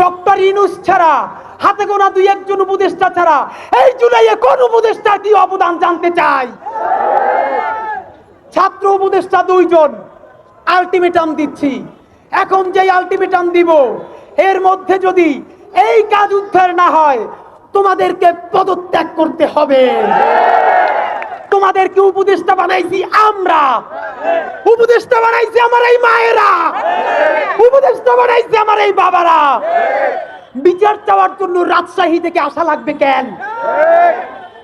Doctor Yunus ছাড়া, হাতে গোনা দুই একজন উপদেষ্টা ছাড়া, এই জুলাইয়ে কোন উপদেষ্টা কি অবদান জানতে চাই ছাত্র উপদেষ্টা দুইজন আলটিমেটাম দিচ্ছি। এখন যেই আলটিমেটাম দিব, এর মধ্যে যদি এই কাজ উদ্ধার না হয়, তোমাদেরকে পদত্যাগ করতে হবে। তোমাদেরকে উপদেষ্টা বানাইছি আমরা। উপদেষ্টা বানাইছি আমার এই মায়েরা। উপদেষ্টা বানাইছি আমার এই বাবারা। বিচার চাওয়ার জন্য রাজশাহী থেকে আসা লাগবে কেন?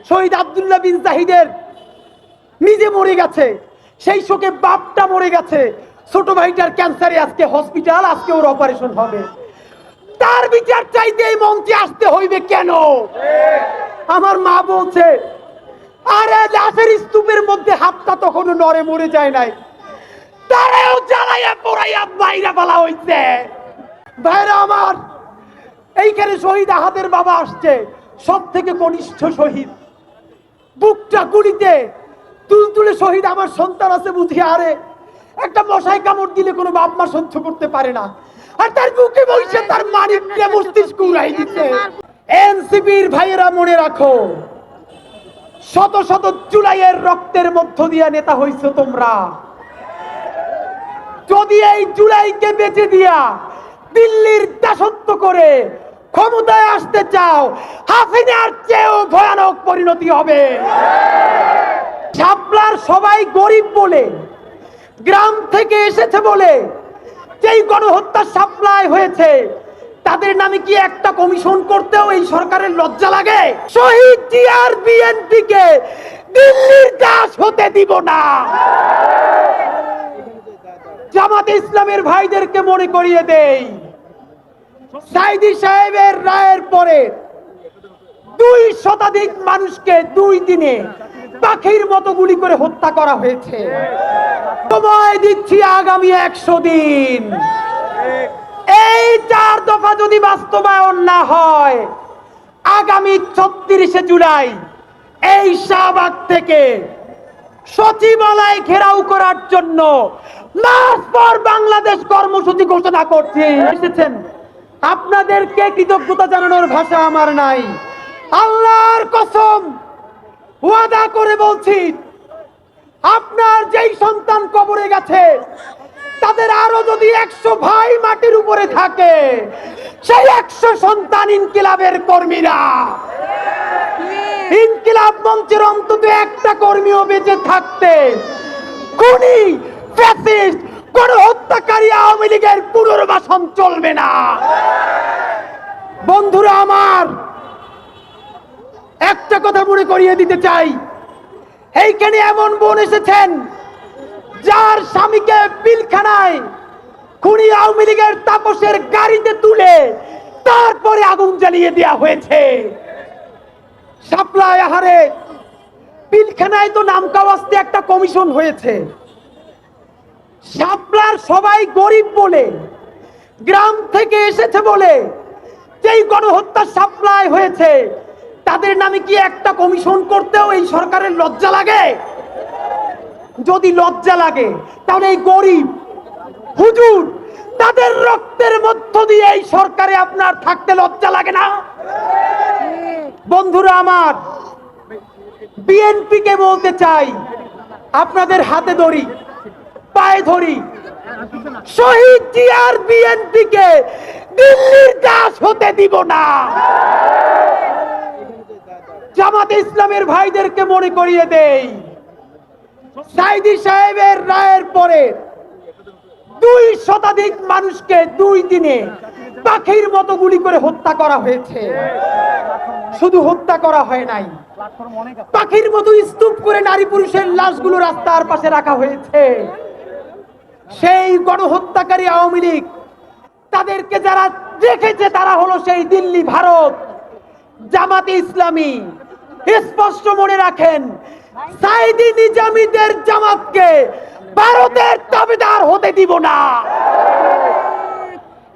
শহীদ আব্দুল্লাহ বিন জাহিদের নিজে মরে গেছে। সেই শোকে বাপটা মরে গেছে। ছোট ভাইটার ক্যান্সারে আজকে হসপিটাল, আজকে ওর অপারেশন হবে। তার বিচার চাইতে এই মঞ্চে আসতে হইবে কেন? আমার মা বলছে আরে লাশের স্তূপের মধ্যে হাতটা তখনও নড়ে মরে যায় নাই। তারাও জ্বালাইয়া পোড়াইয়া বাইরা ফেলা হইছে। ভাইরা আমার, এইখানে শহীদ আহাদের বাবা আসছে সব থেকে কনিষ্ঠ শহীদ। বুকটা গুলিতে তুলতুলে শহীদ আমার সন্তান আছে বুঝি, আরে একটা মশাই কামড় দিলে কোনো বাপ মা সহ্য করতে পারে না। আর তার বুকে বসে তার মানিককে মস্তিষ্ক উড়াই দিচ্ছে এনসিপির ভাইয়েরা মনে রাখো শত শত জুলাইয়ের রক্তের মধ্য দিয়ে নেতা হইছো তোমরা। যদি এই জুলাইকে বেঁচে দিয়া দিল্লির দাসত্ব করে ক্ষমতায় আসতে চাও, হাসিনার চেয়েও ভয়ানক পরিণতি হবে। শাপলার সবাই গরিব বলে, গ্রাম থেকে এসেছে বলে, যেই গণহত্যা সাপ্লাই হয়েছে তাদের নামে কি একটা কমিশন করতেও এই সরকারের লজ্জা লাগে? শহীদ জিয়ার বিএনপি কে দিল্লির দাস হতে দিব না। জামাতে ইসলামের ভাইদেরকে মনে করিয়ে দেই। সাইদি সাহেবের রায়ের পরে দুই শতাধিক মানুষকে দুই দিনে পাখির মতো গুলি করে হত্যা করা হয়েছে। সময় দিচ্ছি আগামী একশো দিন। এই চার দফা যদি বাস্তবায়ন না হয়, আগামী ছত্রিশে জুলাই এই শাহবাগ থেকে সচিবালয় ঘেরাও করার জন্য মাস পর বাংলাদেশ কর্মসূচি ঘোষণা করছে। এসেছেন। আপনাদেরকে কৃতজ্ঞতা জানানোর ভাষা আমার নাই। আল্লাহর কসম ওয়াদা করে বলছি, আপনার যেই সন্তান কবরে গেছে তাদের আরও যদি একশো ভাই মাটির উপরে থাকে, সেই একশো সন্তান ইনকিলাবের কর্মীরা। ইনকিলাব মঞ্চের অন্তত একটা কর্মীও বেঁচে থাকতে কোন হত্যাকারী আওয়ামী লীগের পুনর্বাসন চলবে না। বন্ধুরা আমার, একটা কথা মনে করিয়ে দিতে চাই। এইখানে এমন বোন এসেছেন যার স্বামীকে পিলখানায় খুনি আওয়ামী লীগের তাপসের গাড়িতে তুলে তারপরে আগুন জ্বালিয়ে দেওয়া হয়েছে। সাপ্লাই আহারে পিলখানায় তো নাম কাওয়াজতে একটা কমিশন হয়েছে। সাপলার সবাই গরিব বলে, গ্রাম থেকে এসেছে বলে যেই গণহত্যা সাপ্লাই হয়েছে, তাদের নামে কি একটা কমিশন করতেও এই সরকারের লজ্জা লাগে? যদি লজ্জা লাগে, তাহলে এই গরিব, হুজুর, তাদের রক্তের মধ্য দিয়ে এই সরকারে আপনার থাকতে লজ্জা লাগে না? বন্ধুরা আমার বিএনপি কে বলতে চাই, আপনাদের হাতে ধরি, পায়ে ধরি। শহীদ জিয়ার বিএনপি কে দিল্লির দাস হতে দিব না। জামাতে ইসলামের ভাইদেরকে মনে করিয়ে দেই সাইদি সাহেবের রায়ের পরে দুই শতাধিক মানুষকে দুই দিনে পাখির মতো গুলি করে হত্যা করা হয়েছে। শুধু হত্যা করা হয় নাই। পাখির মতো স্তূপ করে নারী পুরুষের লাশগুলো রাস্তার পাশে রাখা হয়েছে। সেই গণহত্যাকারী আওয়ামী লীগ, তাদেরকে যারা দেখেছে তারা হলো সেই দিল্লি ভারত, জামাতে ইসলামী। স্পষ্ট মনে রাখেন সাইদি নিজামীদের জামাতকে ভারতের দাবিদার হতে দিব না।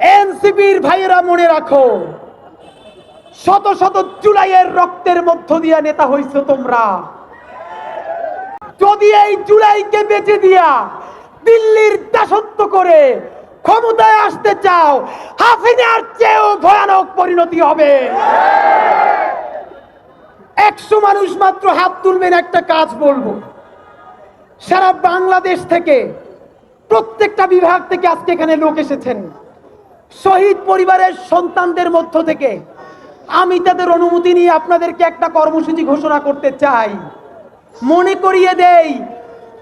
এনসিপির ভাইয়েরা মনে রাখো, শত শত জুলাইয়ের রক্তের মধ্য দিয়া নেতা হইছো তোমরা। যদি এই জুলাইকে বেঁচে দিয়া দিল্লির দাসত্ব করে ক্ষমতায় আসতে চাও, হাসিনার চেয়েও ভয়ানক পরিণতি হবে। একশো মানুষ মাত্র হাত তুলবেন, একটা কাজ বলব। সারা বাংলাদেশ থেকে, প্রত্যেকটা বিভাগ থেকে আজকে এখানে লোক এসেছেন। শহীদ পরিবারের সন্তানদের মধ্য থেকে, আমি তাদের অনুমতি নিয়ে আপনাদেরকে একটা কর্মসূচি ঘোষণা করতে চাই। মনে করিয়ে দেই,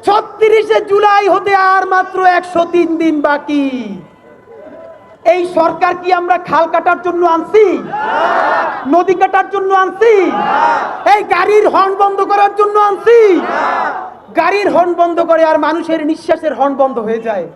ছত্রিশে জুলাই হতে আর মাত্র একশো তিন দিন বাকি। এই সরকার কি আমরা খাল কাটার জন্য আনছি? নদী কাটার জন্য আনছি? এই গাড়ির হর্ন বন্ধ করার জন্য আনছি? গাড়ির হর্ন বন্ধ করে আর মানুষের নিঃশ্বাসের হর্ন বন্ধ হয়ে যায়।